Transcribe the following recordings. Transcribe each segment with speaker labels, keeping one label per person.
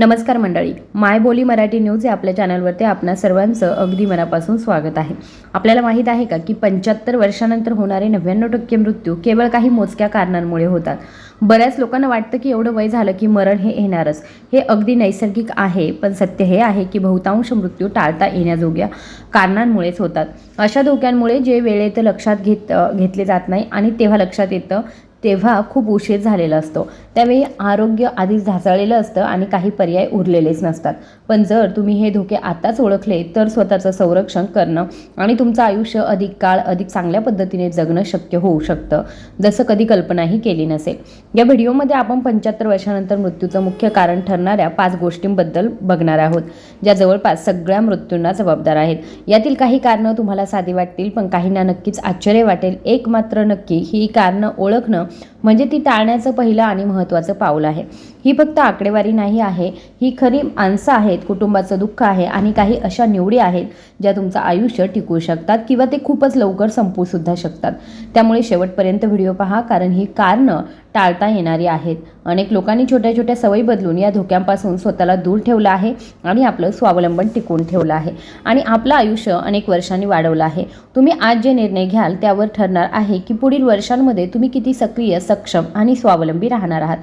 Speaker 1: नमस्कार मंडळी. माय बोली मराठी न्यूज या आपल्या चॅनलवरती आपणा सर्वांचं अगदी मनापासून स्वागत आहे. आपल्याला माहीत आहे का की पंच्याहत्तर वर्षानंतर होणारे नव्याण्णव टक्के मृत्यू केवळ काही मोजक्या कारणांमुळे होतात. बऱ्याच लोकांना वाटतं की एवढं वय झालं की मरण हे येणारच. हे अगदी नैसर्गिक आहे पण सत्य हे आहे की बहुतांश मृत्यू टाळता येण्याजोग्या कारणांमुळेच होतात. अशा धोक्यांमुळे जे वेळेत लक्षात घेत घेतले जात नाही आणि तेव्हा लक्षात येतं तेव्हा खूप उशीर झालेला असतो. त्यावेळी आरोग्य आधीच ढासळलेलं असतं आणि काही पर्याय उरलेलेच नसतात. पण जर तुम्ही हे धोके आताच ओळखले तर स्वतःचं संरक्षण करणं आणि तुमचं आयुष्य अधिक काळ अधिक चांगल्या पद्धतीने जगणं शक्य होऊ शकतं जसं कधी कल्पनाही केली नसेल. या व्हिडिओमध्ये आपण पंच्याहत्तर वर्षानंतर मृत्यूचं मुख्य कारण ठरणाऱ्या पाच गोष्टींबद्दल बघणार आहोत ज्या जवळपास सगळ्या मृत्यूंना जबाबदार आहेत. यातील काही कारणं तुम्हाला साधी वाटतील पण काहींना नक्कीच आश्चर्य वाटेल. एक मात्र नक्की ही कारणं ओळखणं म्हणजे ती टाळण्याचं पहिलं आणि महत्त्वाचं पाऊल आहे. ही फक्त आकडेवारी नाही आहे ही खरी माणसं आहेत कुटुंबाचं दुःख आहे आणि काही अशा निवडी आहेत ज्या तुमचं आयुष्य टिकू शकतात किंवा ते खूपच लवकर संपू सुद्धा शकतात. त्यामुळे शेवटपर्यंत व्हिडिओ पहा कारण ही कारणं टाळता येणारी आहेत. अनेक लोकांनी छोट्या छोट्या सवयी बदलून या धोक्यांपासून स्वतःला दूर ठेवलं आहे आणि आपलं स्वावलंबन टिकवून ठेवलं आहे. आणि आपलं आयुष्य अनेक वर्षांनी वाढवलं आहे. तुम्ही आज जे निर्णय घ्याल त्यावर ठरणार आहे की पुढील वर्षांमध्ये तुम्ही किती सक्रिय सक्षम आणि स्वावलंबी राहणार आहात.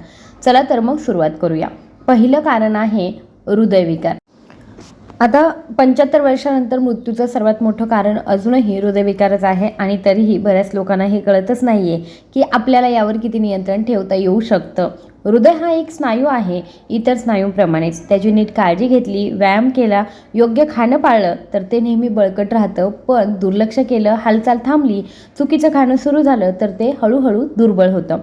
Speaker 1: चला तर मग सुरुवात करूया. पहिलं कारण आहे हृदयविकार. आता पंच्याहत्तर वर्षानंतर मृत्यूचं सर्वात मोठं कारण अजूनही हृदयविकारच आहे आणि तरीही बऱ्याच लोकांना हे कळतच नाही आहे की आपल्याला यावर किती नियंत्रण ठेवता येऊ शकतं. हृदय हा एक स्नायू आहे इतर स्नायूंप्रमाणेच. त्याची नीट काळजी घेतली व्यायाम केला योग्य खाणं पाळलं तर ते नेहमी बळकट राहतं. पण दुर्लक्ष केलं हालचाल थांबली चुकीचं खाणं सुरू झालं तर ते हळूहळू दुर्बळ होतं.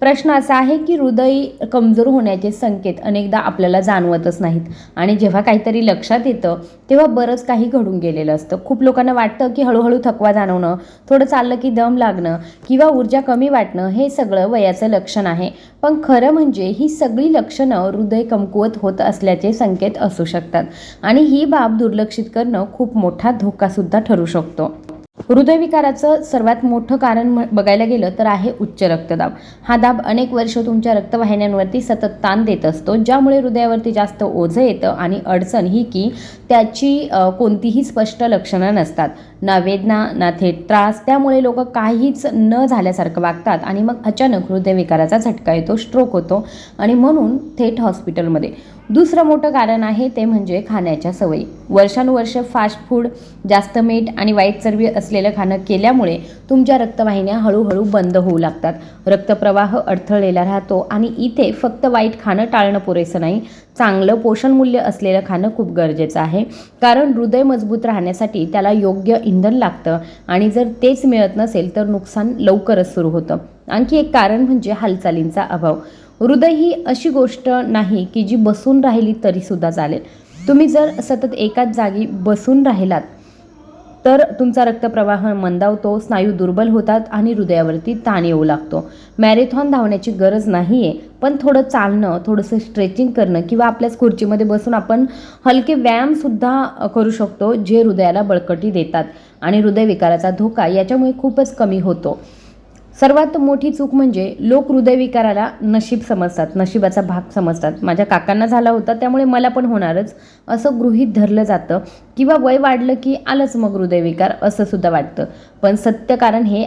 Speaker 1: प्रश्न असा आहे की हृदय कमजोर होण्याचे संकेत अनेकदा आपल्याला जाणवतच नाहीत. आणि जेव्हा काहीतरी लक्षात येतं तेव्हा बरंच काही घडून गेलेलं असतं. खूप लोकांना वाटतं की हळूहळू थकवा जाणवणं थोडं चाललं की दम लागणं किंवा ऊर्जा कमी वाटणं हे सगळं वयाचं लक्षण आहे. पण खरं म्हणजे ही सगळी लक्षणं हृदय कमकुवत होत असल्याचे संकेत असू शकतात. आणि ही बाब दुर्लक्षित करणं खूप मोठा धोकासुद्धा ठरू शकतो. हृदयविकाराचं सर्वात मोठं कारण बघायला गेलं तर आहे उच्च रक्तदाब. हा दाब अनेक वर्ष तुमच्या रक्तवाहिन्यांवरती सतत ताण देत असतो ज्यामुळे हृदयावरती जास्त ओझं येतं आणि अडचण ही की त्याची कोणतीही स्पष्ट लक्षणं नसतात. ना वेदना ना थेट त्रास त्यामुळे लोक काहीच न झाल्यासारखं वागतात आणि मग अचानक हृदयविकाराचा झटका येतो स्ट्रोक होतो आणि म्हणून थेट हॉस्पिटलमध्ये दुसरं मोठं कारण आहे ते म्हणजे खाण्याच्या सवयी. वर्षानुवर्ष फास्ट फूड जास्त मीठ आणि वाईट चरबी असलेलं खाणं केल्यामुळे तुमच्या रक्तवाहिन्या हळूहळू बंद होऊ लागतात. रक्तप्रवाह अडथळलेला राहतो आणि इथे फक्त वाईट खाणं टाळणं पुरेसं नाही चांगलं पोषणमूल्य असलेलं खाणं खूप गरजेचं आहे. कारण हृदय मजबूत राहण्यासाठी त्याला योग्य इंधन लागतं आणि जर तेच मिळत नसेल तर नुकसान लवकरच सुरू होतं. आणखी एक कारण म्हणजे हालचालींचा अभाव. हृदय ही अशी गोष्ट नाही की जी बसून राहिली तरीसुद्धा चालेल. तुम्ही जर सतत एकाच जागी बसून राहिलात तर तुमचा रक्तप्रवाह मंदावतो स्नायू दुर्बल होतात आणि हृदयावरती ताण येऊ लागतो. मॅरेथॉन धावण्याची गरज नाही आहे पण थोडं चालणं थोडंसं स्ट्रेचिंग करणं किंवा आपल्याच खुर्चीमध्ये बसून आपण हलके व्यायामसुद्धा करू शकतो जे हृदयाला बळकटी देतात आणि हृदयविकाराचा धोका याच्यामुळे खूपच कमी होतो. सर्वात मोठी चूक म्हणजे लोक हृदयविकाराला नशीब समजतात नशिबाचा भाग समजतात. माझ्या काकांना झाला होता त्यामुळे मला पण होणारच. असं गृहीत धरलं जातं किंवा वय वाढलं की आलंच मग हृदयविकार असं सुद्धा वाटतं. पण सत्य कारण हे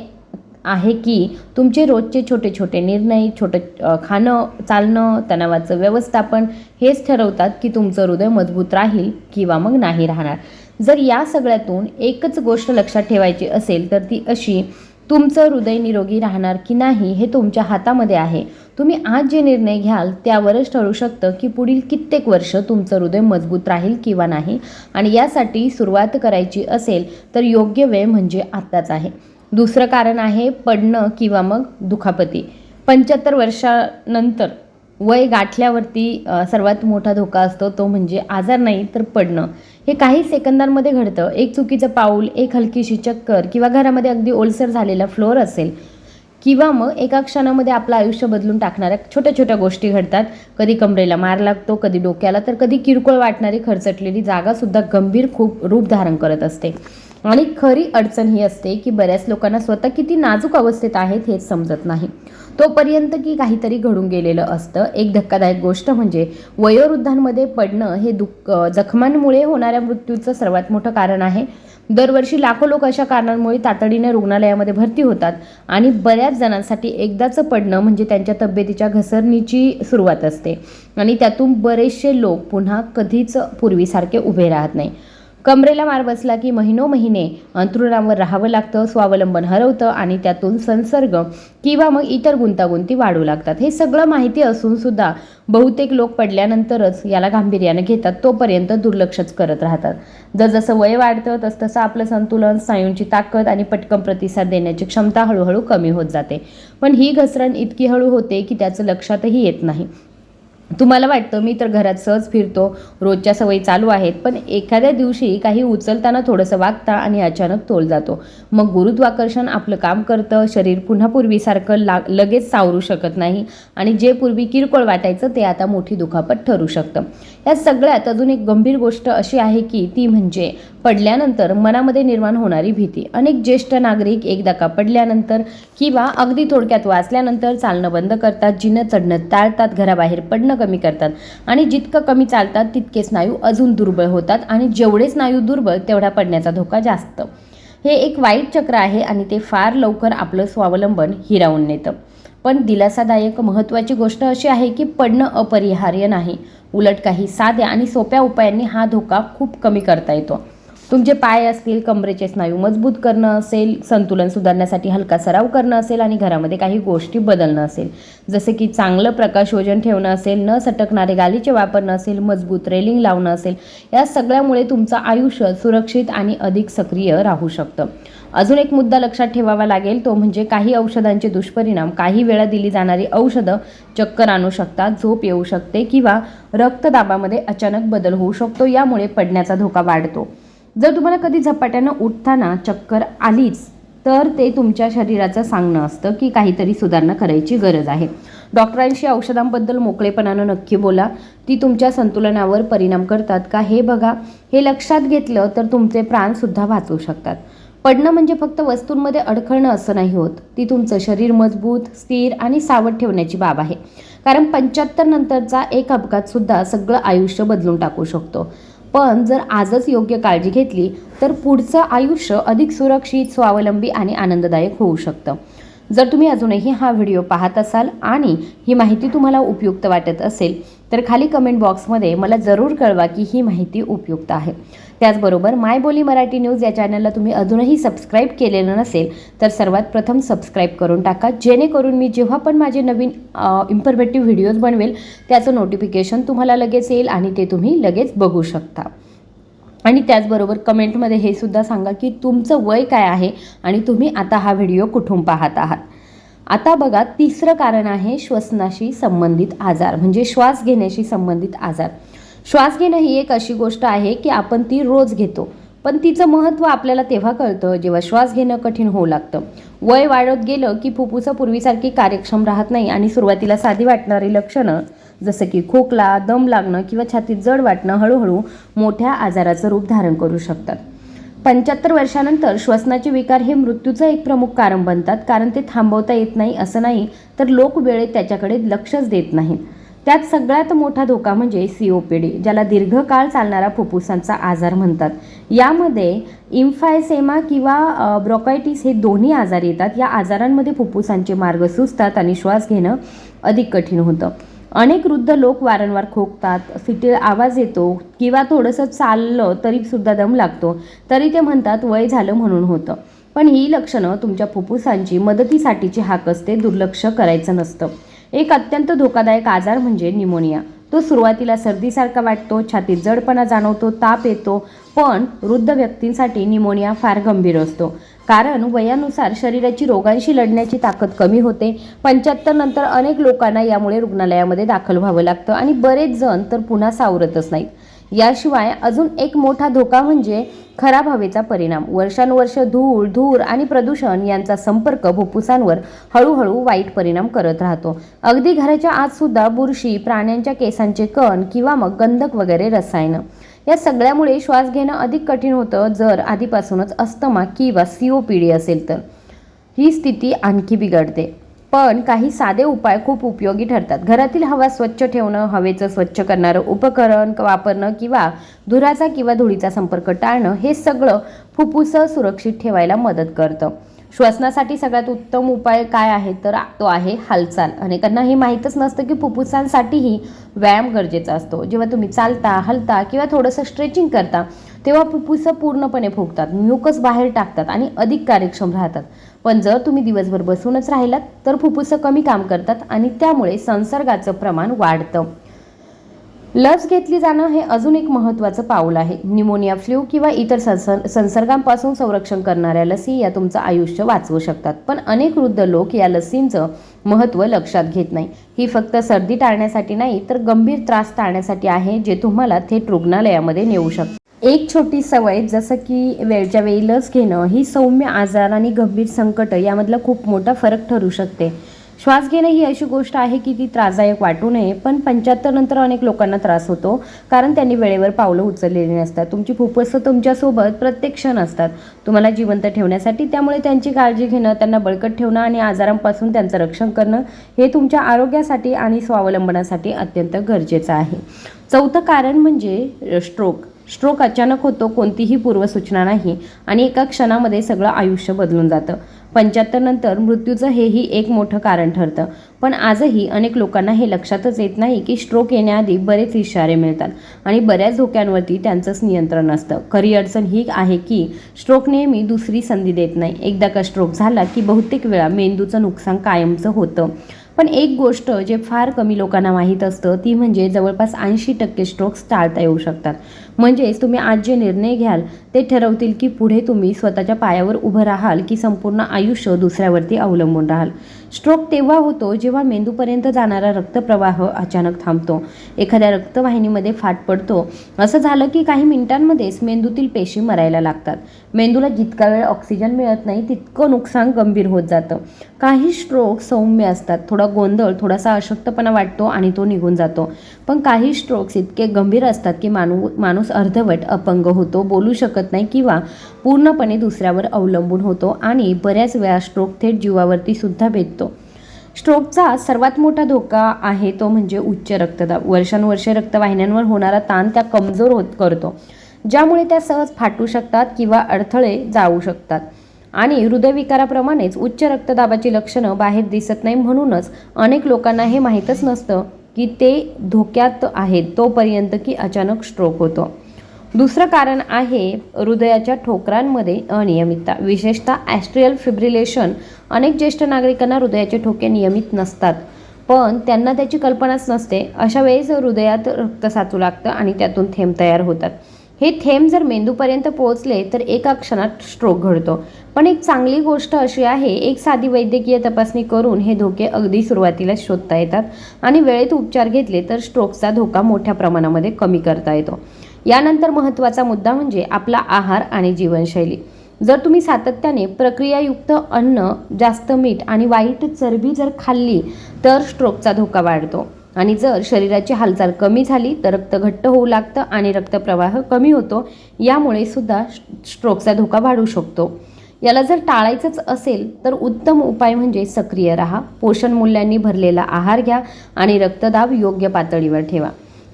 Speaker 1: आहे की तुमचे रोजचे छोटे छोटे निर्णय छोटं खाणं चालणं तणावाचं व्यवस्थापन हेच ठरवतात की तुमचं हृदय मजबूत राहील किंवा मग नाही राहणार. जर या सगळ्यातून एकच गोष्ट लक्षात ठेवायची असेल तर ती अशी तुमचं हृदय निरोगी राहणार की नाही हे तुमच्या हातामध्ये आहे. तुम्ही आज जे निर्णय घ्याल त्यावरच ठरू शकतं की पुढील कित्येक वर्ष तुमचं हृदय मजबूत राहील किंवा नाही. आणि यासाठी सुरुवात करायची असेल तर योग्य वेळ म्हणजे आत्ताच आहे. दुसरं कारण आहे पडणं किंवा मग दुखापती. पंच्याहत्तर वर्षानंतर वय गाठल्यावरती सर्वात मोठा धोका असतो तो म्हणजे आजार नाही तर पडणं. हे काही सेकंदांमध्ये घडतं. एक चुकीचं पाऊल एक हलकीशी चक्कर किंवा घरामध्ये अगदी ओलसर झालेला फ्लोअर असेल किंवा मग एका क्षणामध्ये आपलं आयुष्य बदलून टाकणाऱ्या छोट्या छोट्या गोष्टी घडतात. कधी कमरेला मार लागतो कधी डोक्याला तर कधी किरकोळ वाटणारी खरचटलेली जागासुद्धा गंभीर खूप रूप धारण करत असते. आणि खरी अडचण ही असते की बऱ्याच लोकांना स्वतः किती नाजूक अवस्थेत आहेत हेच समजत नाही. तोपर्यंत की काहीतरी घडून गेलेलं असतं. एक धक्कादायक गोष्ट म्हणजे वयोवृद्धांमध्ये पडणं हे दुःख जखमांमुळे होणाऱ्या मृत्यूचं सर्वात मोठं कारण आहे. दरवर्षी लाखो लोक अशा कारणांमुळे तातडीने रुग्णालयामध्ये भरती होतात आणि बऱ्याच जणांसाठी एकदाचं पडणं म्हणजे त्यांच्या तब्येतीच्या घसरणीची सुरुवात असते. आणि त्यातून बरेचसे लोक पुन्हा कधीच पूर्वीसारखे उभे राहत नाही. कमरेला मार बसला की महिनो महिने अंथरुणावर राहावं लागतं स्वावलंबन हरवतं आणि त्यातून संसर्ग किंवा मग इतर गुंतागुंती वाढू लागतात. हे सगळं माहिती असून सुद्धा बहुतेक लोक पडल्यानंतरच याला गांभीर्याने घेतात तोपर्यंत दुर्लक्षच करत राहतात. जसजसं वय वाढतं तसतसं आपलं संतुलन स्नायूंची ताकद आणि पटकन प्रतिसाद देण्याची क्षमता हळूहळू कमी होत जाते. पण ही घसरण इतकी हळू होते की त्याचं लक्षातही येत नाही. तुम्हाला वाटतं मी तर घरात सहज फिरतो रोजच्या सवयी चालू आहेत पण एखाद्या दिवशी काही उचलताना थोडंसं वागता आणि अचानक तोल जातो. मग गुरुत्वाकर्षण आपलं काम करतं शरीर पुन्हा पूर्वीसारखं ला लगेच सावरू शकत नाही आणि जे पूर्वी किरकोळ वाटायचं ते आता मोठी दुखापत ठरू शकतं. या सगळ्यात अजून एक गंभीर गोष्ट अशी आहे की ती म्हणजे पडल्यानंतर मनामध्ये निर्माण होणारी भीती. अनेक ज्येष्ठ नागरिक एकदा का पडल्यानंतर किंवा अगदी थोडक्यात वाचल्यानंतर चालणं बंद करतात जिनं चढणं टाळतात घराबाहेर पडणं कमी करतात आणि जितकं कमी चालतात तितके स्नायू अजून दुर्बळ होतात आणि जेवढे स्नायू दुर्बळ तेवढा पडण्याचा धोका जास्त. हे एक वाईट चक्र आहे आणि ते फार लवकर आपलं स्वावलंबन हिरावून नेतं. पण दिलासादायक महत्त्वाची गोष्ट अशी आहे की पडणं अपरिहार्य नाही. उलट काही साध्या आणि सोप्या उपायांनी हा धोका खूप कमी करता येतो. तुमचे पाय असतील कमरेचे स्नायू मजबूत करणं असेल संतुलन सुधारण्यासाठी हलका सराव करणं असेल आणि घरामध्ये काही गोष्टी बदलणं असेल. जसे की चांगलं प्रकाशयोजन ठेवणं असेल न सटकणारे गालीचे वापरणं असेल मजबूत रेलिंग लावणं असेल या सगळ्यामुळे तुमचं आयुष्य सुरक्षित आणि अधिक सक्रिय राहू शकतं. अजून एक मुद्दा लक्षात ठेवावा लागेल तो म्हणजे काही औषधांचे दुष्परिणाम. काही वेळा दिली जाणारी औषधं चक्कर आणू शकतात झोप येऊ शकते किंवा रक्तदाबामध्ये अचानक बदल होऊ शकतो यामुळे पडण्याचा धोका वाढतो. जर तुम्हाला कधी झपाट्यानं उठताना चक्कर आलीच तर ते तुमच्या शरीराचं सांगणं असतं की काहीतरी सुधारणा करायची गरज आहे. डॉक्टरांशी औषधांबद्दल मोकळेपणानं नक्की बोला. ती तुमच्या संतुलनावर परिणाम करतात का हे बघा. हे लक्षात घेतलं तर तुमचे प्राणसुद्धा वाचू शकतात. पडणं म्हणजे फक्त वस्तूंमध्ये अडखळणं असं नाही होत. ती तुमचं शरीर मजबूत स्थिर आणि सावध ठेवण्याची बाब आहे. कारण पंच्याहत्तर नंतरचा एक अपघातसुद्धा सगळं आयुष्य बदलून टाकू शकतो. पण जर आजच योग्य काळजी घेतली तर पुढचं आयुष्य अधिक सुरक्षित स्वावलंबी आणि आनंददायक होऊ शकतं. जर तुम्ही अजूनही हा व्हिडिओ पाहत असाल आणि ही माहिती तुम्हाला उपयुक्त वाटत असेल तर खाली कमेंट बॉक्समध्ये मला जरूर कळवा की ही माहिती उपयुक्त आहे. त्याचबरोबर माय बोली मराठी न्यूज या चॅनलला तुम्ही अजूनही सबस्क्राईब केलेलं नसेल तर सर्वात प्रथम सबस्क्राईब करून टाका. जेणेकरून मी जेव्हा पण माझे नवीन इन्फॉर्मेटिव्ह व्हिडिओज बनवेल त्याचं नोटिफिकेशन तुम्हाला लगेच येईल आणि ते तुम्ही लगेच बघू शकता. आणि त्याचबरोबर कमेंटमध्ये हे सुद्धा सांगा की तुमचं वय काय आहे आणि तुम्ही आता हा व्हिडिओ कुठून पाहत आहात. आता बघा तिसरं कारण आहे श्वसनाशी संबंधित आजार म्हणजे श्वास घेण्याशी संबंधित आजार. श्वास घेणं ही एक अशी गोष्ट आहे की आपण ती रोज घेतो पण तिचं महत्त्व आपल्याला तेव्हा कळतं जेव्हा श्वास घेणं कठीण होऊ लागतं. वय वाढत गेलं की फुफ्फुसं पूर्वीसारखी कार्यक्षम राहत नाही आणि सुरुवातीला साधी वाटणारी लक्षणं जसं की खोकला दम लागणं किंवा छातीत जड वाटणं हळूहळू मोठ्या आजाराचं रूप धारण करू शकतात. पंच्याहत्तर वर्षानंतर श्वसनाचे विकार हे मृत्यूचं एक प्रमुख कारण बनतात कारण ते थांबवता येत नाही असं नाही तर लोक वेळेत त्याच्याकडे लक्षच देत नाहीत. त्यात सगळ्यात मोठा धोका म्हणजे सी ओ पी डी ज्याला दीर्घकाळ चालणारा फुफ्फुसांचा आजार म्हणतात. यामध्ये इम्फायसेमा किंवा ब्रोकायटिस हे दोन्ही आजार येतात. या आजारांमध्ये फुफ्फुसांचे मार्ग सुचतात आणि श्वास घेणं अधिक कठीण होतं. अनेक वृद्ध लोक वारंवार खोकतात सिटील आवाज येतो किंवा थोडंसं चाललं तरी सुद्धा दम लागतो. तरी ते म्हणतात वय झालं म्हणून होतं. पण ही लक्षणं तुमच्या फुफ्फुसांची मदतीसाठीची हाक असते दुर्लक्ष करायचं नसतं. एक अत्यंत धोकादायक आजार म्हणजे निमोनिया. तो सुरुवातीला सर्दीसारखा वाटतो छातीत जडपणा जाणवतो ताप येतो पण वृद्ध व्यक्तींसाठी निमोनिया फार गंभीर असतो. कारण वयानुसार शरीराची रोगांशी लढण्याची ताकद कमी होते. पंच्याहत्तर नंतर अनेक लोकांना यामुळे रुग्णालयामध्ये दाखल व्हावं लागतं आणि बरेच जण तर पुन्हा सावरतच नाहीत. याशिवाय अजून एक मोठा धोका म्हणजे खराब हवेचा परिणाम. वर्षानुवर्ष धूळ धूर आणि प्रदूषण यांचा संपर्क फुफ्फुसांवर हळूहळू वाईट परिणाम करत राहतो. अगदी घराच्या आतसुद्धा बुरशी प्राण्यांच्या केसांचे कण किंवा मग गंधक वगैरे रसायनं. या सगळ्यामुळे श्वास घेणं अधिक कठीण होतं. जर आधीपासूनच अस्थमा किंवा सी ओ पी डी असेल तर. ही स्थिती आणखी बिघडते. पण काही साधे उपाय खूप उपयोगी ठरतात. घरातील हवा स्वच्छ ठेवणं हवेचं स्वच्छ करणारं उपकरण वापरणं किंवा धुराचा किंवा धुळीचा संपर्क टाळणं हे सगळं फुफ्फुसं सुरक्षित ठेवायला मदत करतं. श्वसनासाठी सगळ्यात उत्तम उपाय काय आहे? तर तो आहे हालचाल. अनेकांना हे माहीतच नसतं की फुफ्फुसांसाठीही व्यायाम गरजेचा असतो. जेव्हा तुम्ही चालता हलता किंवा थोडंसं स्ट्रेचिंग करता तेव्हा फुफ्फुसं पूर्णपणे फुगतात म्युकस बाहेर टाकतात आणि अधिक कार्यक्षम राहतात. पण जर तुम्ही दिवसभर बसूनच राहिलात तर फुफ्फुसं कमी काम करतात आणि त्यामुळे संसर्गाचं प्रमाण वाढतं. लस घेतली जाणं हे अजून एक महत्त्वाचं पाऊल आहे. निमोनिया फ्ल्यू किंवा इतर संसर संसर्गांपासून संरक्षण करणाऱ्या लसी या तुमचं आयुष्य वाचवू शकतात. पण अनेक वृद्ध लोक या लसींचं महत्त्व लक्षात घेत नाही. ही फक्त सर्दी टाळण्यासाठी नाही तर गंभीर त्रास टाळण्यासाठी आहे जे तुम्हाला थेट रुग्णालयामध्ये नेऊ शकतं. एक छोटी सवय जसं की वेळच्या वेळी लस घेणं ही सौम्य आजार आणि गंभीर संकट यामधला खूप मोठा फरक ठरू शकते. श्वास घेणं ही अशी गोष्ट आहे की ती त्रासदायक वाटू नये पण पंच्याहत्तर नंतर अनेक लोकांना त्रास होतो कारण त्यांनी वेळेवर पावलं उचललेली नसतात. तुमची फुफ्फुसं तुमच्यासोबत प्रत्येक क्षण असतात. तुम्हाला जिवंत ठेवण्यासाठी त्यामुळे त्यांची काळजी घेणं त्यांना बळकट ठेवणं आणि आजारांपासून त्यांचं रक्षण करणं हे तुमच्या आरोग्यासाठी आणि स्वावलंबनासाठी अत्यंत गरजेचं आहे. चौथं कारण म्हणजे स्ट्रोक स्ट्रोक अचानक होतो कोणतीही पूर्वसूचना नाही आणि एका क्षणामध्ये सगळं आयुष्य बदलून जातं. पंच्याहत्तर नंतर मृत्यूचं हेही एक मोठं कारण ठरतं. पण आजही अनेक लोकांना हे लक्षातच येत नाही की स्ट्रोक येण्याआधी बरेच इशारे मिळतात आणि बऱ्याच धोक्यांवरती त्यांचंच नियंत्रण असतं. खरी अडचण ही आहे की स्ट्रोक नेहमी दुसरी संधी देत नाही. एकदा का स्ट्रोक झाला की बहुतेक वेळा मेंदूचं नुकसान कायमचं होतं. पण एक गोष्ट जे फार कमी लोकांना माहीत असतं ती म्हणजे जवळपास ऐंशी टक्के स्ट्रोक्स टाळता येऊ शकतात. म्हणजेच तुम्ही आज जे निर्णय घ्याल ते ठरवतील की पुढे तुम्ही स्वतःच्या पायावर उभं राहाल की संपूर्ण आयुष्य दुसऱ्यावरती अवलंबून राहाल. स्ट्रोक तेव्हा होतो जेव्हा मेंदूपर्यंत जाणारा रक्तप्रवाह अचानक थांबतो. एखाद्या रक्तवाहिनीमध्ये फाट पडतो. असं झालं की काही मिनिटांमध्येच मेंदूतील पेशी मरायला लागतात. मेंदूला जितका वेळ ऑक्सिजन मिळत नाही तितकं नुकसान गंभीर होत जातं. काही स्ट्रोक सौम्य असतात. थोडा गोंधळ थोडासा अशक्तपणा वाटतो आणि तो निघून जातो. पण काही स्ट्रोक्स इतके गंभीर असतात की माणू माणूस अर्धवट अपंग होतो बोलू शकत नाही किंवा पूर्णपणे दुसऱ्यावर अवलंबून होतो आणि बऱ्याच वेळा स्ट्रोक थेट जीवावरती सुद्धा भेटतो. स्ट्रोकचा सर्वात मोठा धोका आहे तो म्हणजे उच्च रक्तदाब. वर्षानुवर्षे रक्तवाहिन्यांवर होणारा ताण त्या कमजोर होत करतो ज्यामुळे त्या सहज फाटू शकतात किंवा अडथळे जाऊ शकतात. आणि हृदयविकाराप्रमाणेच उच्च रक्तदाबाची लक्षणं बाहेर दिसत नाही म्हणूनच अनेक लोकांना हे माहीतच नसतं. की ते धोक्यात आहेत तोपर्यंत की अचानक स्ट्रोक होतो. दुसरं कारण आहे हृदयाच्या ठोकरांमध्ये अनियमितता. विशेषतः ॲस्ट्रियल फिब्रिलेशन अनेक ज्येष्ठ नागरिकांना हृदयाचे ठोके नियमित नसतात पण त्यांना त्याची कल्पनाच नसते. अशा वेळेस हृदयात रक्त साचू लागतं आणि त्यातून थेंब तयार होतात. हे थेंब जर मेंदूपर्यंत पोहोचले तर एका क्षणात स्ट्रोक घडतो. पण एक चांगली गोष्ट अशी आहे एक साधी वैद्यकीय तपासणी करून हे धोके अगदी सुरुवातीला शोधता येतात आणि वेळेत उपचार घेतले तर स्ट्रोकचा धोका मोठ्या प्रमाणामध्ये कमी करता येतो. यानंतर महत्त्वाचा मुद्दा म्हणजे आपला आहार आणि जीवनशैली. जर तुम्ही सातत्याने प्रक्रियायुक्त अन्न जास्त मीठ आणि वाईट चरबी जर खाल्ली तर स्ट्रोकचा धोका वाढतो. आणि जर शरीराची हालचाल कमी झाली तर रक्त घट्ट होऊ लागतं आणि रक्तप्रवाह कमी होतो. यामुळे सुद्धा स्ट्रोकचा धोका वाढू शकतो. याला जर टाळायचंच असेल तर उत्तम उपाय म्हणजे सक्रिय राहा पोषण मूल्यांनी भरलेला आहार घ्या आणि रक्तदाब योग्य पातळीवर ठेवा.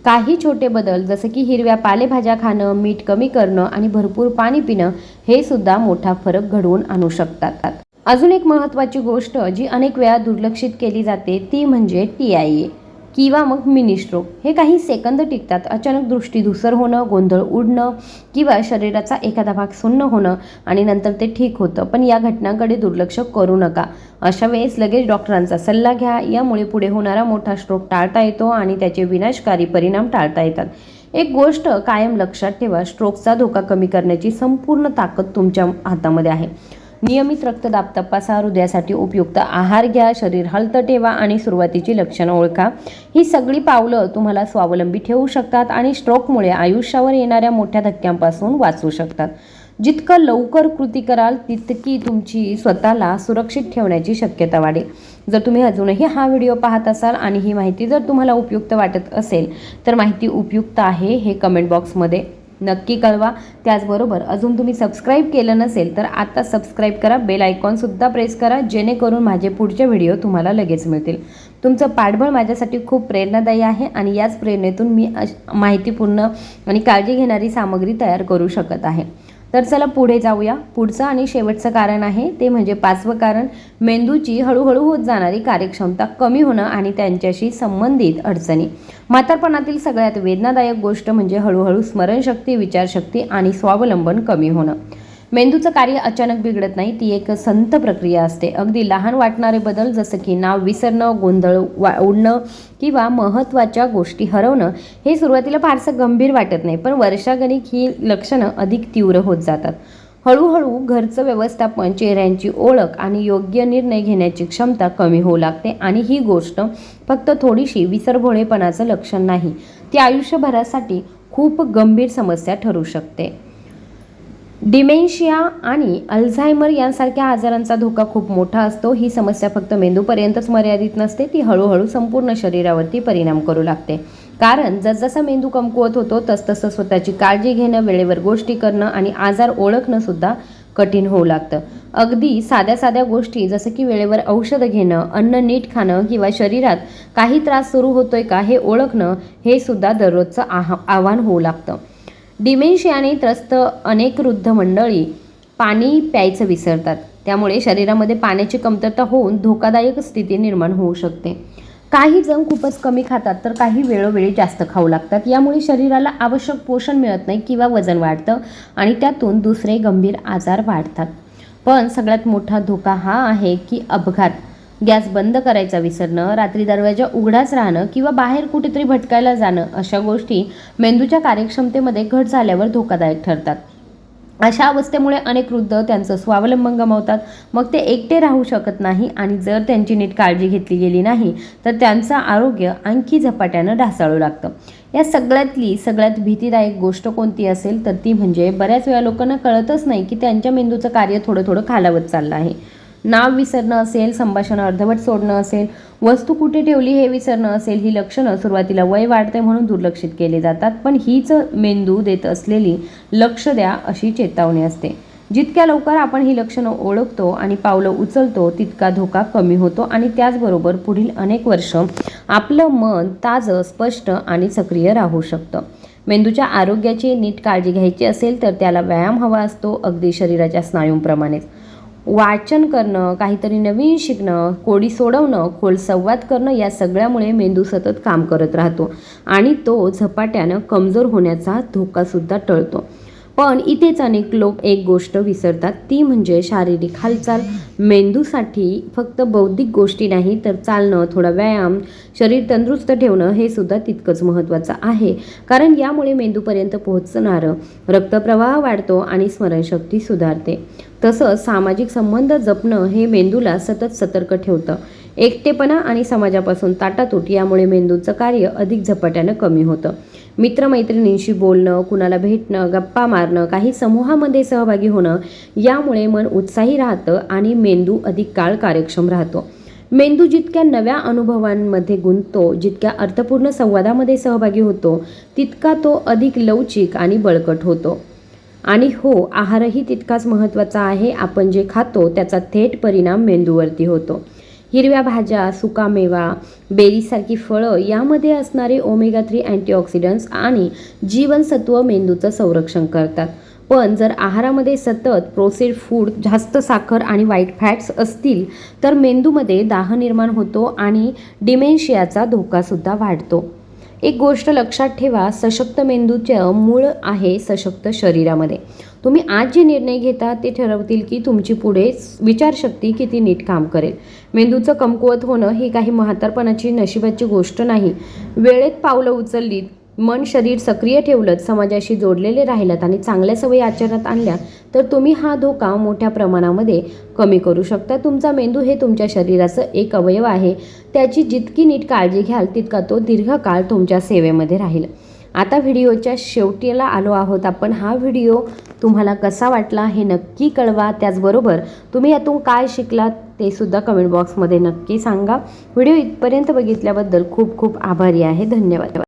Speaker 1: काही छोटे बदल जसं की हिरव्या पालेभाज्या खाणं मीठ कमी करणं आणि भरपूर पाणी पिणं हे सुद्धा मोठा फरक घडवून आणू शकतात. अजून एक महत्त्वाची गोष्ट जी अनेक वेळा दुर्लक्षित केली जाते ती म्हणजे टी आय ए किंवा मग मिनी स्ट्रोक हे काही सेकंद टिकतात. अचानक दृष्टी धुसर होणं गोंधळ उडणं किंवा शरीराचा एखादा भाग सुन्न होणं आणि नंतर ते ठीक होतं. पण या घटनांकडे दुर्लक्ष करू नका. अशा वेळेस लगेच डॉक्टरांचा सल्ला घ्या. यामुळे पुढे होणारा मोठा स्ट्रोक टाळता येतो आणि त्याचे विनाशकारी परिणाम टाळता येतात. एक गोष्ट कायम लक्षात ठेवा. स्ट्रोकचा धोका कमी करण्याची संपूर्ण ताकद तुमच्या हातामध्ये आहे. नियमित रक्तदाब तपासा हृदयासाठी उपयुक्त आहार घ्या शरीर हलतं ठेवा आणि सुरुवातीची लक्षणं ओळखा. ही सगळी पावलं तुम्हाला स्वावलंबी ठेवू शकतात आणि स्ट्रोकमुळे आयुष्यावर येणाऱ्या मोठ्या धक्क्यांपासून वाचू शकतात. जितकं लवकर कृती कराल तितकी तुमची स्वतःला सुरक्षित ठेवण्याची शक्यता वाढेल. जर तुम्ही अजूनही हा व्हिडिओ पाहत असाल आणि ही माहिती जर तुम्हाला उपयुक्त वाटत असेल तर माहिती उपयुक्त आहे हे कमेंट बॉक्समध्ये नक्की कळवा. त्याचबरोबर अजून तुम्ही सबस्क्राईब केलं नसेल तर आता सबस्क्राईब करा. बेल आयकॉनसुद्धा प्रेस करा. जेणेकरून माझे पुढचे व्हिडिओ तुम्हाला लगेच मिळतील. तुमचं पाठबळ माझ्यासाठी खूप प्रेरणादायी आहे आणि याच प्रेरणेतून मी अश- माहितीपूर्ण आणि काळजी घेणारी सामग्री तयार करू शकत आहे. तर चला पुढे जाऊया. पुढचं आणि शेवटचं कारण आहे ते म्हणजे पाचवं कारण. मेंदूची हळूहळू होत जाणारी कार्यक्षमता कमी होणं आणि त्यांच्याशी संबंधित अडचणी. म्हातारपणातील सगळ्यात वेदनादायक गोष्ट म्हणजे हळूहळू स्मरणशक्ती विचारशक्ती आणि स्वावलंबन कमी होणं. मेंदूचं कार्य अचानक बिघडत नाही ती एक संत प्रक्रिया असते. अगदी लहान वाटणारे बदल जसं की नाव विसरणं गोंधळ वा उडणं किंवा महत्त्वाच्या गोष्टी हरवणं हे सुरुवातीला फारसं गंभीर वाटत नाही पण वर्षागणिक ही लक्षणं अधिक तीव्र होत जातात. हळूहळू घरचं व्यवस्थापन चेहऱ्यांची ओळख आणि योग्य निर्णय घेण्याची क्षमता कमी होऊ लागते आणि ही गोष्ट फक्त थोडीशी विसरभोळेपणाचं लक्षण नाही ती आयुष्यभरासाठी खूप गंभीर समस्या ठरू शकते. डिमेन्शिया आणि अल्झायमर यांसारख्या आजारांचा धोका खूप मोठा असतो. ही समस्या फक्त मेंदूपर्यंतच मर्यादित नसते. ती हळूहळू संपूर्ण शरीरावरती परिणाम करू लागते. कारण जसजसा मेंदू कमकुवत होतो तसतसं स्वतःची काळजी घेणं वेळेवर गोष्टी करणं आणि आजार ओळखणं सुद्धा कठीण होऊ लागतं. अगदी साध्या साध्या गोष्टी जसं की वेळेवर औषधं घेणं अन्न नीट खाणं किंवा शरीरात काही त्रास सुरू होतोय का हे ओळखणं हे सुद्धा दररोजचं आहा आव्हान होऊ लागतं. डिमेन्शियाने त्रस्त अनेक वृद्ध मंडळी पाणी प्यायचं विसरतात. त्यामुळे शरीरामध्ये पाण्याची कमतरता होऊन धोकादायक स्थिती निर्माण होऊ शकते. काही जण खूपच कमी खातात तर काही वेळोवेळी जास्त खाऊ लागतात. यामुळे शरीराला आवश्यक पोषण मिळत नाही किंवा वजन वाढतं आणि त्यातून दुसरे गंभीर आजार वाढतात. पण सगळ्यात मोठा धोका हा आहे की अपघात. गॅस बंद करायचा विसरणं रात्री दरवाजा उघडाच राहणं किंवा बाहेर कुठेतरी भटकायला जाणं अशा गोष्टी मेंदूच्या कार्यक्षमतेमध्ये घट झाल्यावर धोकादायक ठरतात. अशा अवस्थेमुळे अनेक वृद्ध त्यांचं स्वावलंबन गमावतात. मग ते एकटे राहू शकत नाही आणि जर त्यांची नीट काळजी घेतली गेली नाही तर त्यांचं आरोग्य आणखी झपाट्यानं ढासाळू लागतं. या सगळ्यातली सगळ्यात भीतीदायक गोष्ट कोणती असेल तर ती म्हणजे बऱ्याच वेळा लोकांना कळतच नाही की त्यांच्या मेंदूचं कार्य थोडं थोडं खालावत चाललं आहे. नाव विसरणं असेल संभाषण अर्धवट सोडणं असेल वस्तू कुठे ठेवली हे विसरणं असेल ही लक्षणं सुरुवातीला वय वाढते म्हणून दुर्लक्षित केले जातात. पण हीच मेंदू देत असलेली लक्ष द्या अशी चेतावणी असते. जितक्या लवकर आपण ही लक्षणं ओळखतो आणि पावलं उचलतो तितका धोका कमी होतो आणि त्याचबरोबर पुढील अनेक वर्ष आपलं मन ताजं स्पष्ट आणि सक्रिय राहू शकतं. मेंदूच्या आरोग्याची नीट काळजी घ्यायची असेल तर त्याला व्यायाम हवा असतो अगदी शरीराच्या स्नायूंप्रमाणेच. वाचन करणं काहीतरी नवीन शिकणं कोडी सोडवणं खोल संवाद करणं या सगळ्यामुळे मेंदू सतत काम करत राहतो आणि तो झपाट्यानं कमजोर होण्याचा धोकासुद्धा टळतो. पण इथेच अनेक लोक एक गोष्ट विसरतात ती म्हणजे शारीरिक हालचाल. मेंदूसाठी फक्त बौद्धिक गोष्टी नाही तर चालणं थोडा व्यायाम शरीर तंदुरुस्त ठेवणं हे सुद्धा तितकंच महत्त्वाचं आहे. कारण यामुळे मेंदूपर्यंत पोहोचणारं रक्तप्रवाह वाढतो आणि स्मरणशक्ती सुधारते. तसंच सामाजिक संबंध जपणं हे मेंदूला सतत सतर्क ठेवतं. एकटेपणा आणि समाजापासून ताटातूट यामुळे मेंदूचं कार्य अधिक झपाट्यानं कमी होतं. मित्रमैत्रिणींशी बोलणं कुणाला भेटणं गप्पा मारणं काही समूहामध्ये सहभागी होणं यामुळे मन उत्साही राहतं आणि मेंदू अधिक काळ कार्यक्षम राहतो. मेंदू जितक्या नव्या अनुभवांमध्ये गुंततो जितक्या अर्थपूर्ण संवादामध्ये सहभागी होतो तितका तो अधिक लवचिक आणि बळकट होतो. आणि हो आहारही तितकाच महत्त्वाचा आहे. आपण जे खातो त्याचा थेट परिणाम मेंदूवरती होतो. हिरव्या भाज्या सुकामेवा बेरीसारखी फळं यामध्ये असणारे ओमेगा थ्री अँटीऑक्सिडंट्स आणि जीवनसत्व मेंदूचं संरक्षण करतात. पण जर आहारामध्ये सतत प्रोसेस्ड फूड जास्त साखर आणि वाईट फॅट्स असतील तर मेंदूमध्ये दाह निर्माण होतो आणि डिमेन्शियाचा धोकासुद्धा वाढतो. एक गोष्ट लक्षात ठेवा सशक्त मेंदूचं मूळ आहे सशक्त शरीरामध्ये. तुम्ही आज जे निर्णय घेता ते ठरवतील की तुमची पुढे विचारशक्ती किती नीट काम करेल. मेंदूचं कमकुवत होणं ही काही म्हातारपणाची नशिबाची गोष्ट नाही. वेळेत पावलं उचललीत मन शरीर सक्रिय ठेवलं समाजाशी जोडलेले राहिलं आणि चांगल्या सवयी आचरणात आणल्या तर तुम्ही हा धोका मोठ्या प्रमाणामध्ये कमी करू शकता. तुमचा मेंदू हे तुमच्या शरीराचं एक अवयव आहे. त्याची जितकी नीट काळजी घ्याल तितका तो दीर्घकाळ तुमच्या सेवेमध्ये राहील. आता व्हिडिओच्या शेवटीला आलो आहोत. आपण हा व्हिडिओ तुम्हाला कसा वाटला हे नक्की कळवा. त्याचबरोबर तुम्ही यातून काय शिकलात ते सुद्धा कमेंट बॉक्समध्ये नक्की सांगा. व्हिडिओ इथपर्यंत बघितल्याबद्दल खूप खूप आभारी आहे. धन्यवाद.